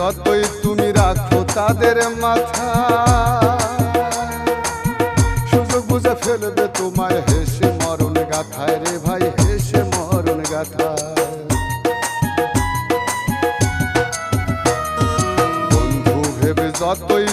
যতই তুমি রাখো তাদের মাথা। সুযোগ বুঝে ফেলবে তোমায় হেসে মরণ গাথায় রে ভাই, হেসে মরণ গাথা বন্ধু ভেবে যতই